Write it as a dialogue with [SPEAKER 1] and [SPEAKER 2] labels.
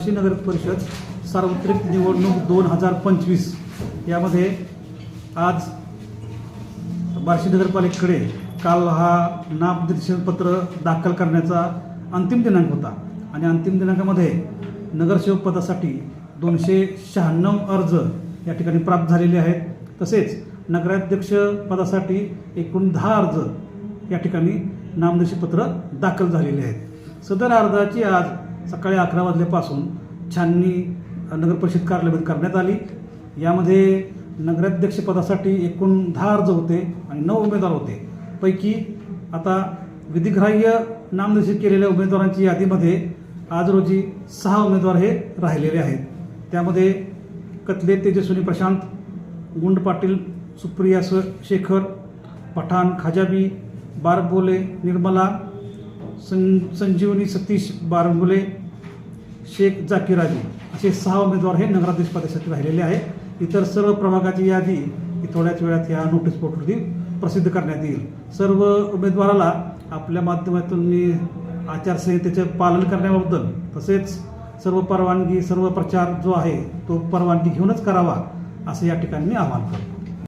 [SPEAKER 1] बार्शी नगर परिषद सार्वत्रिक निवडणूक दोन हजार पंचवीस यामध्ये आज बार्शी नगरपालिकेकडे काल हा नामनिर्देशनपत्र दाखल करण्याचा अंतिम दिनांक होता. आणि अंतिम दिनांकामध्ये नगरसेवक पदासाठी दोनशे शहाण्णव अर्ज या ठिकाणी प्राप्त झालेले आहेत. तसेच नगराध्यक्ष पदासाठी एकूण दहा अर्ज या ठिकाणी नामनिर्देशनपत्र दाखल झालेले आहेत. सदर अर्जाची आज सकाळी अकरा वाजल्यापासून छाननी नगरपरिषद कार्यालयामध्ये करण्यात आली. यामध्ये नगराध्यक्षपदासाठी एकूण दहा अर्ज होते आणि नऊ उमेदवार होते. पैकी आता विधिग्राह्य नामनिर्देशित केलेल्या उमेदवारांची यादीमध्ये आज रोजी सहा उमेदवार हे राहिलेले आहेत. त्यामध्ये कतले तेजस्विनी प्रशांत गुंड पाटील सुप्रिया शेखर पठाण खाजाबी बारबोले निर्मला सं संजीवनी सतीश बारंगुले शेख जाकीराजी असे सहा उमेदवार हे नगराध्यक्ष पदासाठी राहिलेले आहे इतर सर्व प्रभागाची यादी ही थोड्याच वेळात या नोटीस बोर्डवरती प्रसिद्ध करण्यात येईल. सर्व उमेदवाराला आपल्या माध्यमातून मी आचारसंहितेचे पालन करण्याबद्दल तसेच सर्व परवानगी सर्व प्रचार जो आहे तो परवानगी घेऊनच करावा असं या ठिकाणी मी आवाहन करतो.